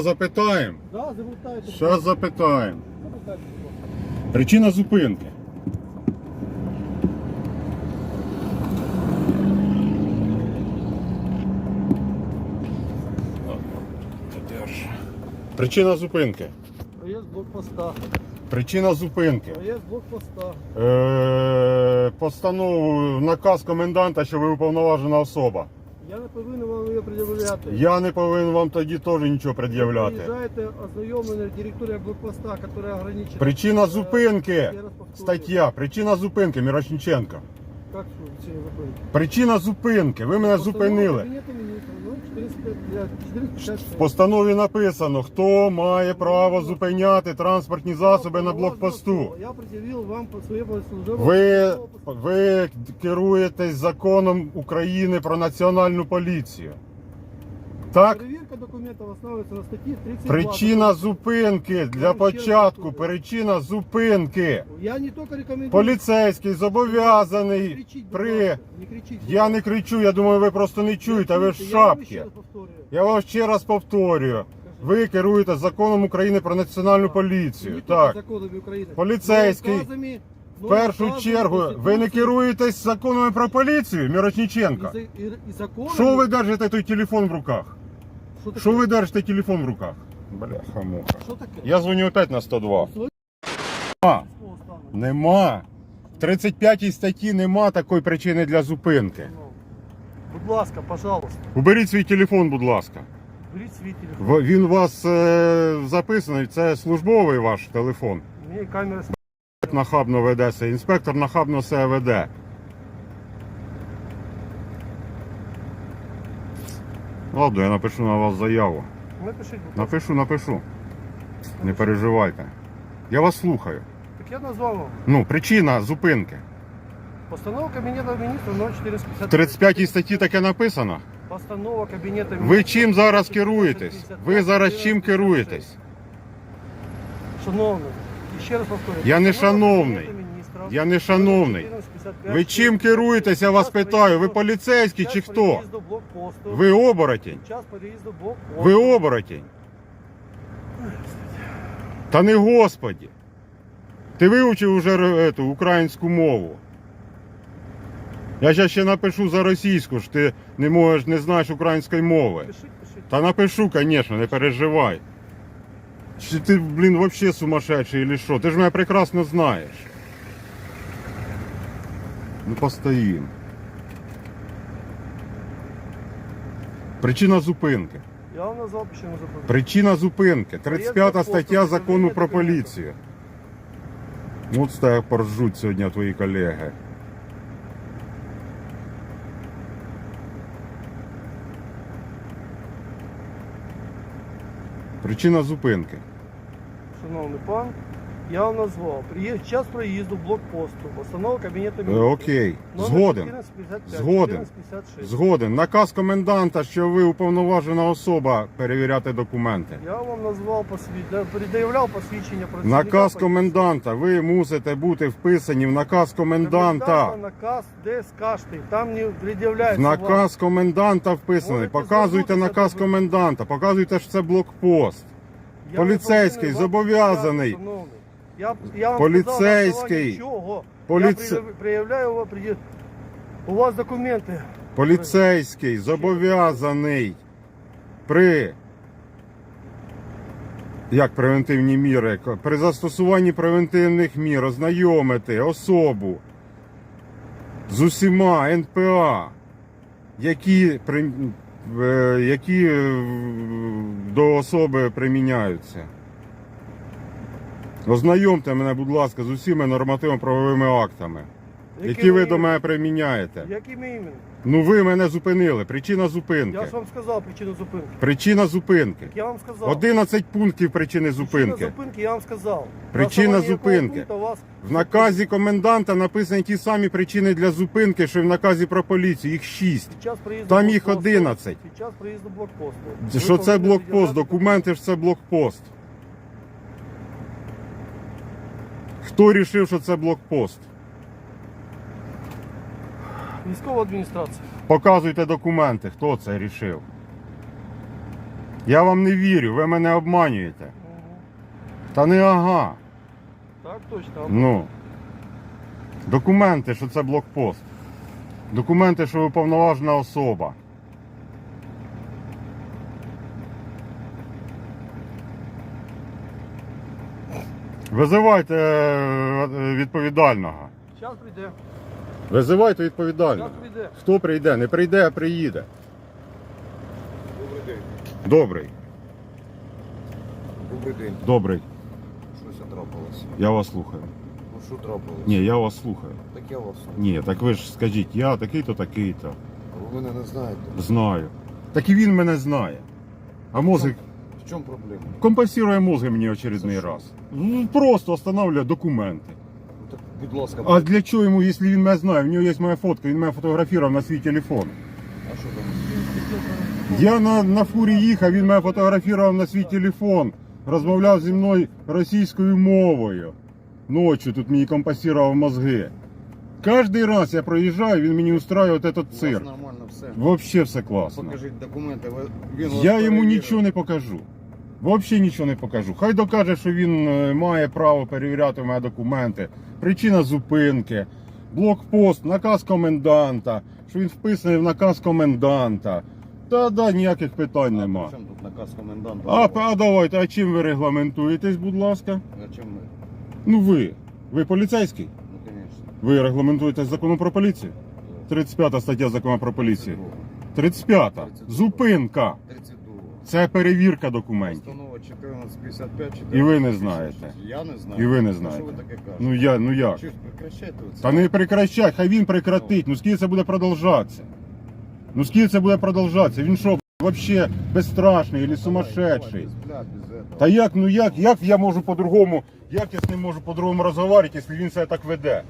Запитаємо. Да, замутайте. Зараз запитаємо. Причина зупинки. Причина зупинки. Проезд блокпоста. Причина зупинки. Проезд блокпоста. Е, постанову, наказ коменданта, що ви уповноважена особа. Я не повинен вам її пред'являти. Я не повинен вам тоді теж нічого пред'являти. Приїжджаєте ознайомлені директорія блокпоста, яка ограничена. Причина Е, зупинки. Стаття. Причина зупинки, Мірошниченко. Що причина зупинки? Причина зупинки. Ви мене Постанова зупинили. Кабінету міністрів, ну, 455, 456. В постанові написано, хто має право зупиняти транспортні засоби на блокпосту. Я пред'явив вам по своє службове Ви, ви керуєтесь законом України про національну поліцію. Так? Перевірка документів основується на статті 32. Причина зупинки для початку. Причина зупинки. Я не тільки рекомендую. Поліцейський зобов'язаний Кричіть, будь при. ласка, Не кричіть. Я не кричу, я думаю, ви просто не чуєте, ви в Я вам ще шапці. раз повторюю. Я вам ще раз повторюю. Ви керуєте законом України про національну поліцію. Так. законами України. Поліцейський. Указами- В першу указами чергу, ви не Конституції керуєтесь законами про поліцію, Мірошниченко? і за- і- і законами- Що ви держите той телефон в руках? Що? Що ви держите телефон в руках? Бляха муха. Що таке? Я дзвоню опять на 102. Своє А, слово стану. нема. В 35 статті нема такої причини для зупинки. Ну, Будь ласка, пожалуйста, Уберіть свій телефон, будь ласка. беріть свій телефон. В- Він у вас е, записаний, це службовий ваш телефон. У мене камера Нахабно ведеться, інспектор нахабно себе веде. Ладно, я напишу на вас заяву. Напишіть, будь ласка. Напишу, напишу. Не переживайте. Я вас слухаю. Так я назвав вам. Ну, причина зупинки. Постанова Кабінету міністрів 0450. В 35 статті таке написано. Постанова Кабінету міністрів. Ви чим зараз керуєтесь? Ви зараз чим керуєтесь? Шановний, і ще раз повторюю. Я не Постанова шановний. Кабінету Я не шановний. Ви чим керуєтесь, я вас питаю? Ви поліцейський чи хто? Ви оборотень. Ви оборотень. Та не господі. Ти вивчив уже эту, українську мову. Я зараз ще напишу за російську, що ти не можеш, не знаєш української мови. Та напишу, звісно, не переживай. Чи ти, блін, вообще сумасшедший или що? Ти ж мене прекрасно знаєш. Ну постоїм. Причина зупинки. Я вам назвав причину зупинки. Причина зупинки. 35 стаття закону про поліцію. От з тебе поржуть сьогодні твої колеги. Причина зупинки. Шановний пан, я вам назвав. Приїзд, час проїзду блокпосту. Постанова Кабінету Е, міністрів. Окей. Номер Згоден. 1455, Згоден. 1456. Згоден. Наказ коменданта, що ви уповноважена особа перевіряти документи. Я вам назвав посвідчення, пред'являв посвідчення працівника Наказ коменданта. Ви мусите бути вписані в наказ коменданта. Наказ де скажете, там не В пред'являється вам. наказ коменданта вписаний. Можете Показуйте звернутися наказ до- коменданта, показуйте, що це блокпост. Я не поліцейський вам зобов'язаний. шановний. Я, я вам Поліцейський. сказав, на основанні чого. Поліце- Я при- приявляю вам, при- у вас документи. Поліцейський зобов'язаний при як превентивні міри, при застосуванні превентивних мір ознайомити особу з усіма НПА, які, при- е, які е, до особи приміняються. Ознайомте мене, будь ласка, з усіма нормативно-правовими актами, які ви до мене приміняєте. Якими іменно? Ну ви мене зупинили. Причина зупинки. Я ж вам сказав причину зупинки. Причина зупинки. Я вам сказав. 11 пунктів причини Причина зупинки. зупинки я вам сказав. Причина На основанні якого зупинки. пункту вас В наказі коменданта написані ті самі причини для зупинки, що й в наказі про поліцію. Їх 6. Під час приїзду Там їх блокпосту- 11. Під час приїзду блокпосту. Що це повинні блокпост? Документи ж це блокпост. Хто рішив, що це блокпост? Військова адміністрація. Показуйте документи, хто це рішив. Я вам не вірю, ви мене обманюєте. Та не ага. Так точно. Ну. Документи, що це блокпост. Документи, що ви повноважена особа. Визивайте е, відповідального. Зараз прийде. Визивайте відповідального. Зараз прийде. Хто прийде? Не прийде, а приїде. Добрий день. Добрий, Добрий день. добрий. Щось трапилося. Я вас слухаю. Ну що трапилося? Ні, я вас слухаю. Так я вас. слухаю. Ні, так ви ж скажіть, я такий-то, такий-то. А ви мене не знаєте. Знаю. Так і він мене знає. А мозок В чому проблема? компенсує мозги мені очередний що? раз. Ну, Просто встановлює документи. Ну, так, будь ласка, А для чого йому, якщо він мене знає? В нього є моя фотка, він мене фотографував на свій телефон. а що там? Я на, на фурі їхав, він мене фотографував на свій телефон, розмовляв зі мною російською мовою. Ночі тут мені компенсував мозги. Кожний раз я проїжджаю, він мені устраює от этот У цирк. нормально все. Вообще все класно. Покажіть документи. ви- Він вас Я йому перевірив. нічого не покажу. Взагалі нічого не покажу. Хай докаже, що він е, має право перевіряти мене документи. Причина зупинки, блокпост, наказ коменданта, що він вписаний в наказ коменданта. Та да, ніяких питань А нема. при чому тут наказ коменданта? А, а давайте, а чим ви регламентуєтесь, будь ласка? А чим ми? Ну ви. Ви поліцейський? Ну. Ви регламентуєте законом про поліцію? 35 стаття закону про поліцію. 35. Зупинка. 32. Це перевірка документів. Постанова 1455. І ви не знаєте. Я не знаю. І ви не Ну, знаєте. Що ви таке кажете? Ну я, ну як? Чи ж прекращайте оце? Та не прекращай, хай він прекратить. Ну скільки це буде продовжатися? Ну скільки це буде продовжатися? Він що, вообще безстрашний или сумасшедший? Без без этого. Та як, ну як, як я можу по-другому, як я з ним можу по-другому розговорити, якщо він себе так веде?